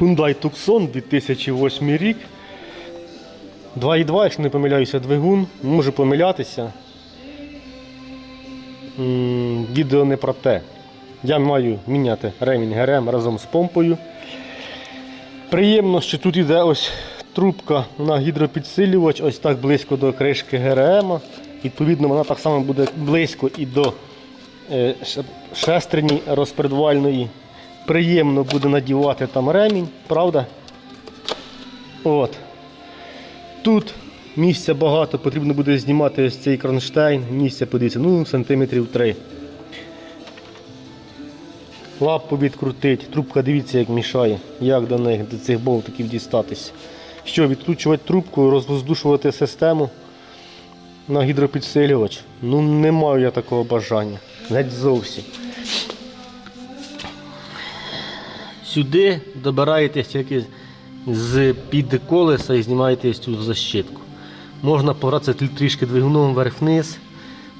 Hyundai Tucson 2008 рік. 2,2, якщо не помиляюся, двигун. Можу помилятися. Відео не про те. Я маю міняти ремінь ГРМ разом з помпою. Приємно, що тут іде ось трубка на гідропідсилювач, ось так близько до кришки ГРМ. Відповідно, вона так само буде близько і до е, шестерні розпредвальної. Приємно буде надівати там ремінь, правда? От. Тут місця багато, потрібно буде знімати ось цей кронштейн. Місця подивіться, ну сантиметрів 3. Лапу відкрутить, трубка дивіться, як мішає, як до них, до цих болтиків дістатись. Що, відкручувати трубку, розвоздушувати систему на гідропідсилювач? Ну не маю я такого бажання. Геть зовсім. Сюди добираєтесь тільки з під колеса і знімаєте цю защитку. Можна погратися трішки двигуном вверх-вниз.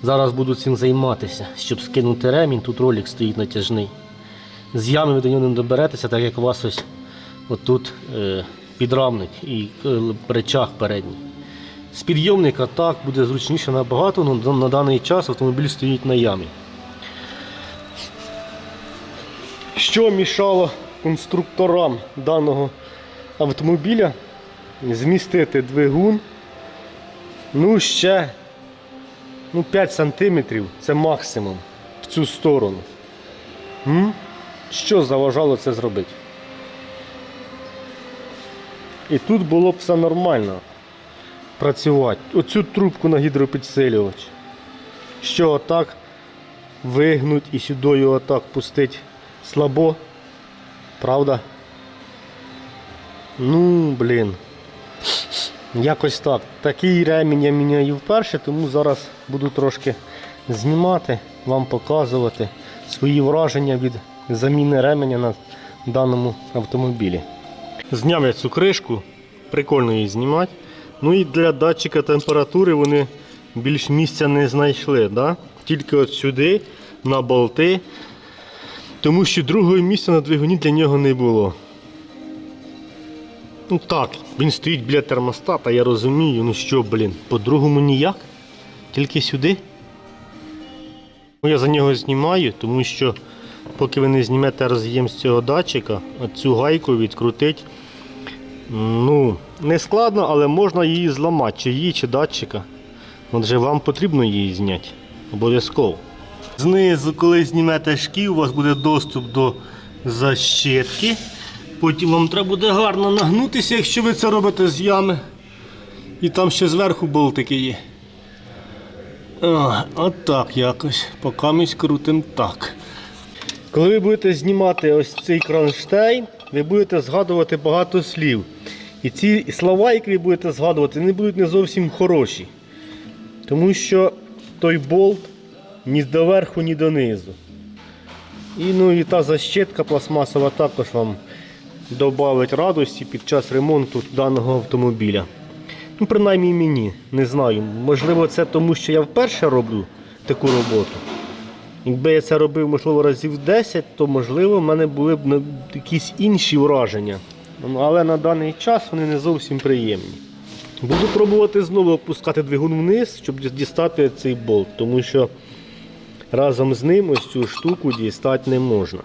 Зараз буду цим займатися, щоб скинути ремінь. Тут ролик стоїть натяжний. З ями ви до нього не доберетеся, так як у вас ось отут е, підрамник і е, речах передній. З підйомника так буде зручніше набагато, але на даний час автомобіль стоїть на ямі. Що мішало конструкторам даного автомобіля змістити двигун ну ще ну, 5 сантиметрів це максимум в цю сторону. М? Що заважало це зробити? І тут було б все нормально працювати. Оцю трубку на гідропідсилювач. Що отак вигнуть і сюди його отак пустить слабо. Правда? Ну, блін. Якось так. Такий ремінь я міняю вперше, тому зараз буду трошки знімати, вам показувати свої враження від заміни ременя на даному автомобілі. Зняв я цю кришку, прикольно її знімати. Ну і для датчика температури вони більш місця не знайшли. Да? Тільки от сюди, на болти. Тому що другого місця на двигуні для нього не було. Ну так, він стоїть біля термостата, я розумію, ну що, блін, по-другому ніяк. Тільки сюди. Ну, Я за нього знімаю, тому що поки ви не знімете роз'єм з цього датчика, цю гайку відкрутить. Ну, не складно, але можна її зламати, чи її, чи датчика. Отже, вам потрібно її зняти. Обов'язково. Знизу, коли знімете шків, у вас буде доступ до защитки. Потім вам треба буде гарно нагнутися, якщо ви це робите з ями. І там ще зверху болтики є. О, от так якось. Поки ми крутимо так. Коли ви будете знімати ось цей кронштейн, ви будете згадувати багато слів. І ці слова, які ви будете згадувати, не будуть не зовсім хороші. Тому що той болт ні доверху, ні донизу. І, ну, і та защитка пластмасова також вам додавить радості під час ремонту даного автомобіля. Ну, принаймні мені, не знаю. Можливо, це тому, що я вперше роблю таку роботу. Якби я це робив, можливо, разів 10, то можливо в мене були б ну, якісь інші враження. Ну, Але на даний час вони не зовсім приємні. Буду пробувати знову опускати двигун вниз, щоб дістати цей болт, тому що разом з ним ось цю штуку дістати не можна.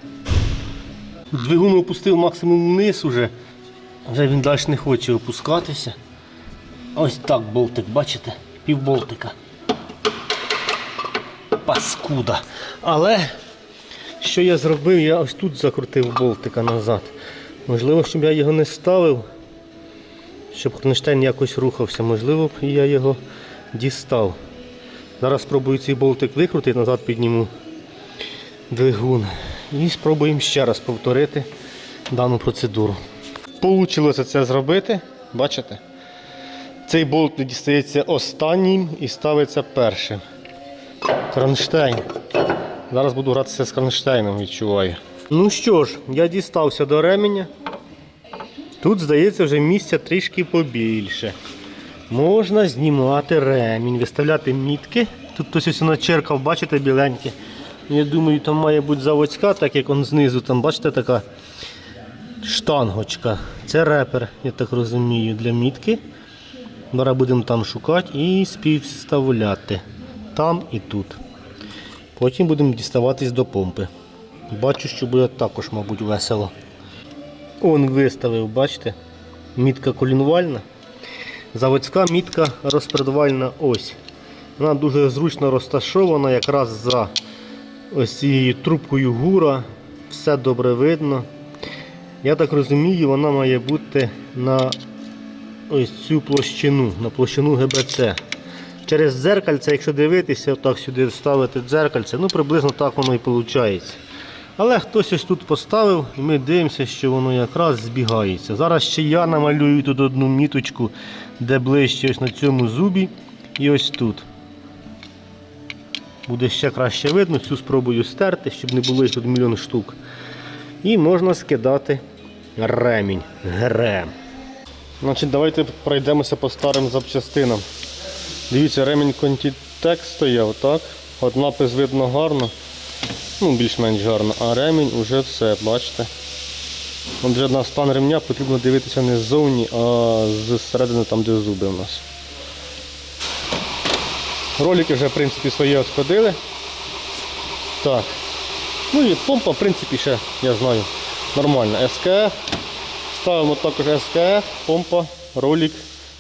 Двигун опустив максимум вниз уже. Вже він далі не хоче опускатися. Ось так болтик, бачите? Півболтика. Паскуда. Але що я зробив? Я ось тут закрутив болтика назад. Можливо, щоб я його не ставив, щоб кронштейн якось рухався. Можливо, б я його дістав. Зараз спробую цей болтик викрутити, назад підніму двигун. І спробуємо ще раз повторити дану процедуру. Получилося це зробити, бачите? Цей болт дістається останнім і ставиться першим. Кронштейн. Зараз буду гратися з кронштейном, відчуваю. Ну що ж, я дістався до ременя. Тут, здається, вже місця трішки побільше. Можна знімати ремінь, виставляти мітки. Тут хтось ось начеркав, бачите, біленьке. Я думаю, там має бути заводська, так як он знизу, там, бачите, така штангочка. Це репер, я так розумію, для мітки. Зараз будемо там шукати і співставляти. Там і тут. Потім будемо діставатись до помпи. Бачу, що буде також, мабуть, весело. Он виставив, бачите? Мітка колінвальна. Заводська мітка розпредвальна ось. Вона дуже зручно розташована якраз за ось цією трубкою гура. Все добре видно. Я так розумію, вона має бути на ось цю площину, на площину ГБЦ. Через дзеркальце, якщо дивитися, отак сюди ставити дзеркальце, ну приблизно так воно і виходить. Але хтось ось тут поставив, і ми дивимося, що воно якраз збігається. Зараз ще я намалюю тут одну міточку, де ближче ось на цьому зубі і ось тут. Буде ще краще видно, цю спробую стерти, щоб не було їх тут мільйон штук. І можна скидати ремінь. Грем. Значить, давайте пройдемося по старим запчастинам. Дивіться, ремінь Contitec стояв, так? От напис видно гарно, ну більш-менш гарно, а ремінь уже все, бачите. От вже на стан ремня потрібно дивитися не ззовні, а зсередини там, де зуби у нас. Ролики вже в принципі свої відходили. Так. Ну і помпа, в принципі, ще, я знаю, нормальна. СКФ. Ставимо також СКФ, помпа, ролик,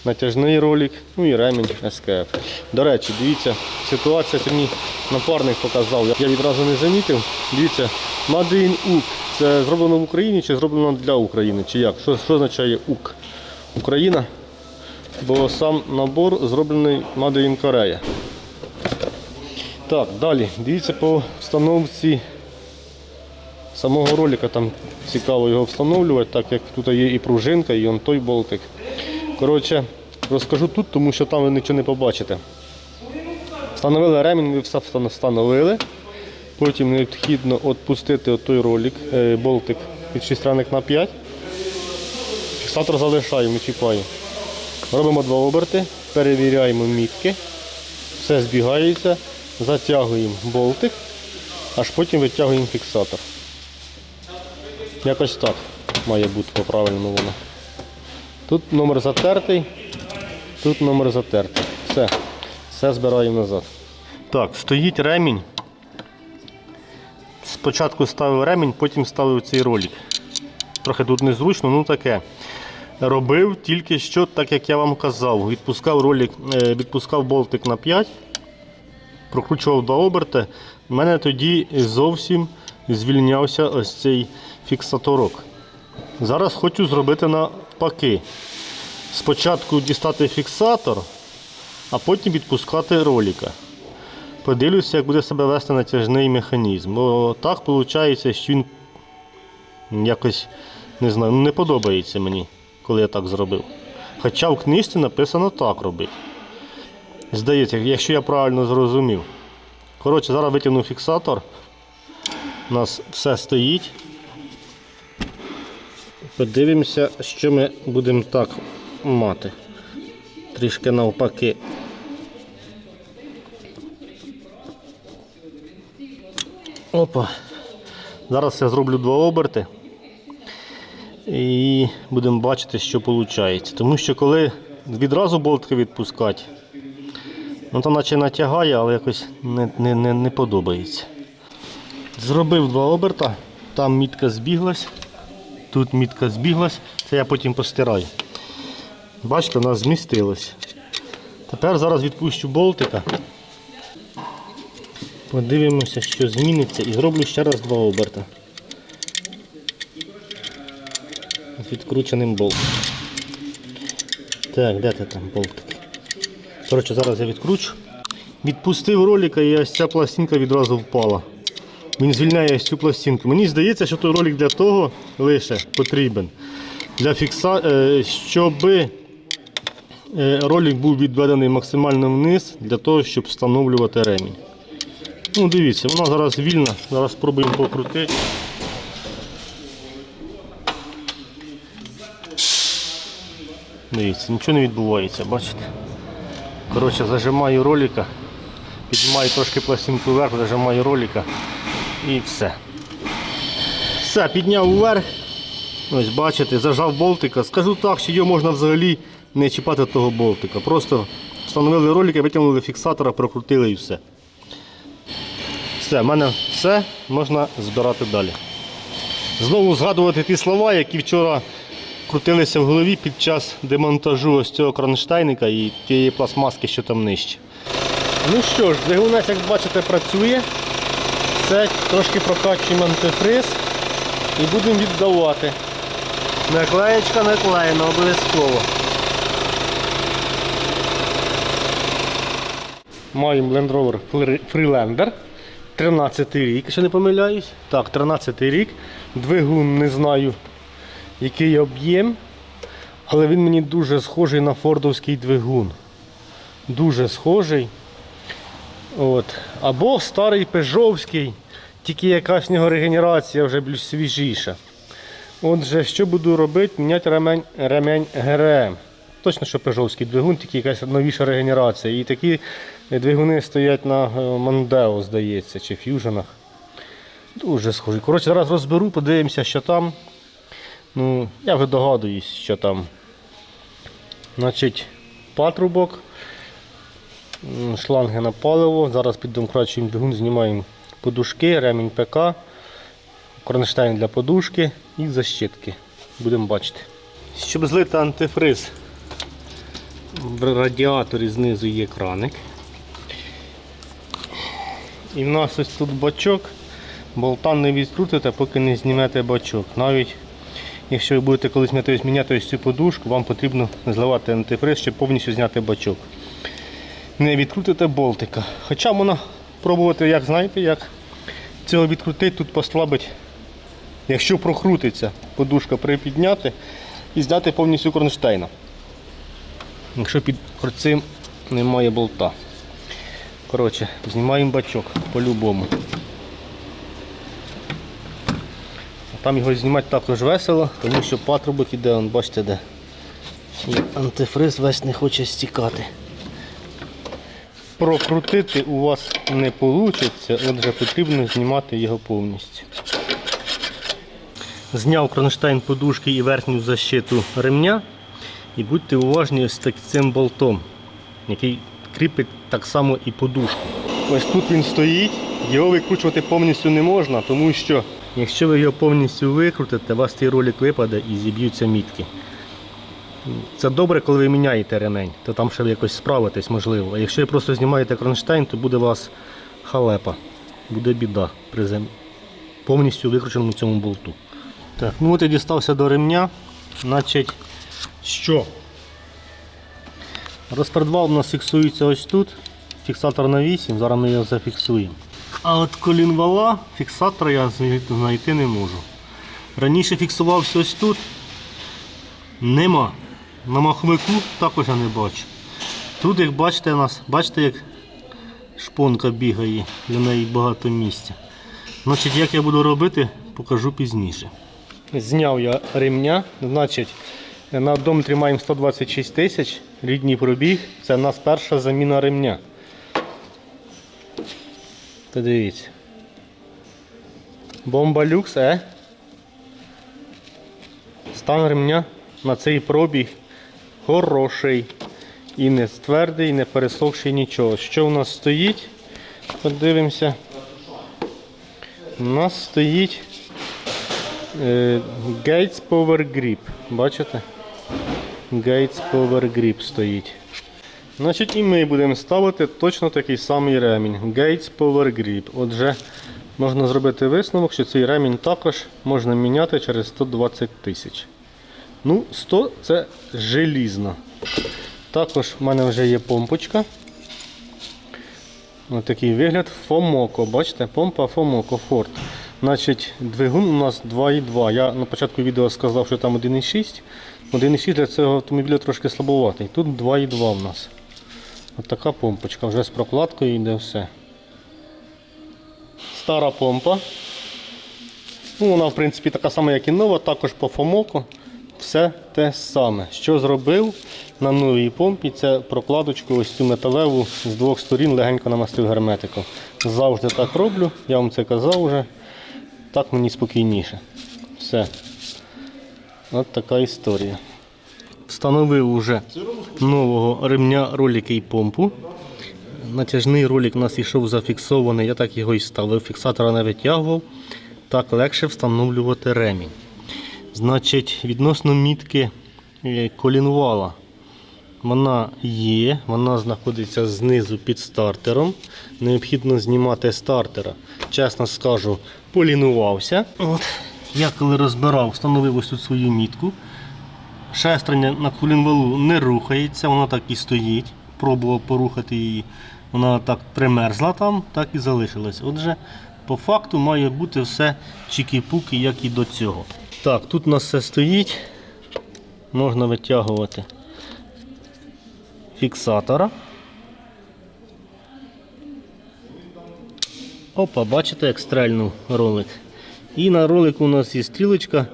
натяжний ролик, ну і ремінь СКФ. До речі, дивіться, ситуація мені напарник показав. Я відразу не замітив. Дивіться, Made in UK. Це зроблено в Україні чи зроблено для України? Чи як? Що, що означає УК? Україна? Бо сам набор зроблений Made in Korea. Так, далі. Дивіться по встановці самого ролика. Там цікаво його встановлювати, так як тут є і пружинка, і он той болтик. Коротше, розкажу тут, тому що там ви нічого не побачите. Встановили ремінь, ви все встановили. Потім необхідно відпустити той ролик, е, болтик від шістраник на 5. Фіксатор залишаємо, чіпаємо. Робимо два оберти, перевіряємо мітки, все збігається, затягуємо болтик, аж потім витягуємо фіксатор. Якось так має бути по-правильному воно. Тут номер затертий, тут номер затертий. Все, все збираємо назад. Так, стоїть ремінь. Спочатку ставив ремінь, потім ставив цей ролик. Трохи тут незручно, ну таке. Робив тільки що, так як я вам казав. Відпускав ролик, е, відпускав болтик на 5, прокручував два оберти. У мене тоді зовсім звільнявся ось цей фіксаторок. Зараз хочу зробити навпаки. Спочатку дістати фіксатор, а потім відпускати ролика. Подивлюся, як буде себе вести натяжний механізм. Бо так виходить, що він якось не знаю, ну, не подобається мені, коли я так зробив. Хоча в книжці написано так робити. Здається, якщо я правильно зрозумів. Коротше, зараз витягну фіксатор. У нас все стоїть. Подивимося, що ми будемо так мати. Трішки навпаки. Опа. Зараз я зроблю два оберти і будемо бачити, що виходить. Тому що коли відразу болтки відпускати, ну то наче натягає, але якось не, не, не, не подобається. Зробив два оберта, там мітка збіглась, тут мітка збіглась, це я потім постираю. Бачите, у нас змістилось. Тепер зараз відпущу болтика. Подивимося, що зміниться, і зроблю ще раз два оберта. З відкрученим болтом. Так, де ти там болтик? Коротше, зараз я відкручу. Відпустив ролика і ось ця пластинка відразу впала. Він звільняє цю пластинку. Мені здається, що той ролик для того лише потрібен. Для фікса... е, щоб е, ролик був відведений максимально вниз для того, щоб встановлювати ремінь. Ну, дивіться, вона зараз вільна, зараз спробуємо покрутити. Дивіться, нічого не відбувається, бачите? Коротше, зажимаю ролика, піднімаю трошки пластинку вверх, зажимаю ролика і все. Все, підняв вверх. Ось бачите, зажав болтика. Скажу так, що його можна взагалі не чіпати того болтика. Просто встановили ролики, витягнули фіксатора, прокрутили і все. Все, в мене все, можна збирати далі. Знову згадувати ті слова, які вчора крутилися в голові під час демонтажу ось цього кронштейника і тієї пластмаски, що там нижче. Ну що ж, двигунець, як бачите, працює. Все, трошки прокачуємо антифриз і будемо віддавати. Наклеєчка наклеєна обов'язково. Маємо Land Rover Freelander. 13 рік, якщо не помиляюсь. Так, 13 рік. Двигун не знаю, який об'єм. Але він мені дуже схожий на фордовський двигун. Дуже схожий. От. Або старий пежовський, тільки якась в нього регенерація вже більш свіжіша. Отже, що буду робити? Міняти ремень, ремень ГРМ. Точно, що пежовський двигун, тільки якась новіша регенерація. І такі двигуни стоять на е, Мондео, здається, чи ф'юженах. Дуже схожі. Коротше, зараз розберу, подивимося, що там. Ну, я вже догадуюсь, що там. Значить, патрубок, шланги на паливо. Зараз піддомкрачуємо двигун, знімаємо подушки, ремінь ПК, кронштейн для подушки і защитки. Будемо бачити. Щоб злити антифриз, в радіаторі знизу є краник. І в нас ось тут бачок. Болта не відкрутите, поки не знімете бачок. Навіть якщо ви будете колись міняти ось цю подушку, вам потрібно зливати антифриз, щоб повністю зняти бачок. Не відкрутите болтика. Хоча можна пробувати, як знаєте, як цього відкрутити, тут послабить. Якщо прокрутиться, подушка припідняти і зняти повністю кронштейна. Якщо під цим немає болта. Коротше, знімаємо бачок по-любому. Там його знімати також весело, тому що патрубок іде, бачите де. І антифриз весь не хоче стікати. Прокрутити у вас не вийде, отже потрібно знімати його повністю. Зняв кронштейн подушки і верхню защиту ремня. І будьте уважні так цим болтом, який кріпить так само і подушку. Ось тут він стоїть, його викручувати повністю не можна, тому що якщо ви його повністю викрутите, у вас цей ролик випаде і зіб'ються мітки. Це добре, коли ви міняєте ремень, то там ще якось справитесь можливо. А якщо ви просто знімаєте кронштейн, то буде у вас халепа, буде біда при зем... повністю викрученому цьому болту. Так, ну от я дістався до ремня. Значить, що? Розпредвал у нас фіксується ось тут. Фіксатор на 8, зараз ми його зафіксуємо. А от колінвала фіксатора я знайти не можу. Раніше фіксувався ось тут. Нема. На маховику також я не бачу. Тут, як бачите, у нас, бачите, як шпонка бігає, для неї багато місця. Значить, як я буду робити, покажу пізніше. Зняв я ремня, значить, на одометрі маємо 126 тисяч, рідній пробіг. Це в нас перша заміна ремня. Подивіться. Бомба люкс, е? Стан ремня на цей пробіг хороший. І не твердий, і не пересохший нічого. Що в нас стоїть? Подивимося. У нас стоїть е, Gates Power Grip. Бачите? Gates Power Grip стоїть. Значить, і ми будемо ставити точно такий самий ремінь. Gates Power Grip. Отже, можна зробити висновок, що цей ремінь також можна міняти через 120 тисяч. Ну, 100 це желізно. Також в мене вже є помпочка. Ось такий вигляд Фомоко. Бачите, помпа Фомоко Ford. Значить, двигун у нас 2,2. Я на початку відео сказав, що там 1,6. 1,6 для цього автомобіля трошки слабоватий. Тут 2,2 у нас. Ось така помпочка, вже з прокладкою йде все. Стара помпа. Ну, вона, в принципі, така сама, як і нова, також по Фомоко. Все те саме. Що зробив на новій помпі, це прокладочку ось цю металеву з двох сторін легенько намастив герметиком. Завжди так роблю, я вам це казав вже. Так мені спокійніше. Все. От така історія. Встановив уже нового ремня ролики і помпу. Натяжний ролик у нас йшов зафіксований, я так його і ставив. Фіксатора не витягував. Так легше встановлювати ремінь. Значить, відносно мітки е, колінвала. Вона є, вона знаходиться знизу під стартером. Необхідно знімати стартера. Чесно скажу, полінувався. От. Я коли розбирав, встановив ось тут свою мітку. Шестерня на колінвалу не рухається, вона так і стоїть. Пробував порухати її. Вона так примерзла там, так і залишилась. Отже, по факту має бути все чікі-пуки, як і до цього. Так, тут у нас все стоїть. Можна витягувати фіксатора. Опа, бачите, як стрельнув ролик. І на ролику у нас є стрілочка.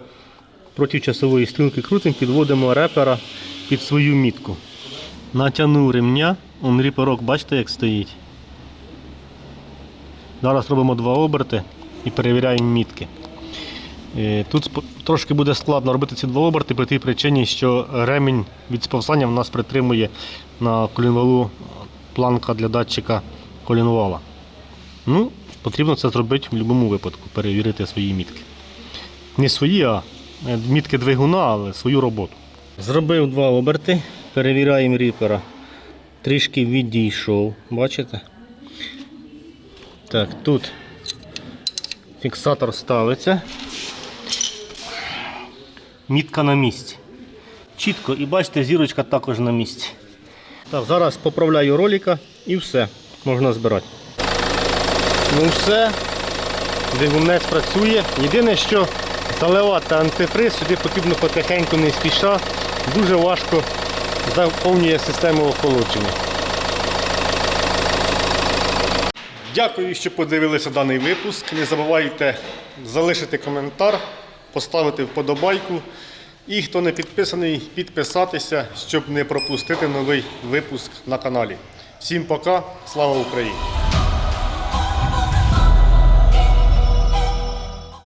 Проти часової стрілки крутимо, підводимо репера під свою мітку. Натягнув ремня, он ріперок, бачите, як стоїть. Зараз робимо два оберти і перевіряємо мітки. Е, Тут трошки буде складно робити ці два оберти по тій причині, що ремінь від сповзання в нас притримує на колінвалу планка для датчика колінвала. Ну, потрібно це зробити в будь-якому випадку, перевірити свої мітки. Не свої, а е, мітки двигуна, але свою роботу. Зробив два оберти, перевіряємо ріпера. Трішки відійшов, бачите? Так, тут фіксатор ставиться. Мітка на місці. Чітко і бачите, зірочка також на місці. Так, зараз поправляю ролика і все, можна збирати. Ну все, двигунець працює. Єдине, що заливати антифриз, сюди потрібно потихеньку не спіша. Дуже важко заповнює систему охолодження. Дякую, що подивилися даний випуск. Не забувайте залишити коментар, поставити вподобайку. І хто не підписаний, підписатися, щоб не пропустити новий випуск на каналі. Всім пока, слава Україні!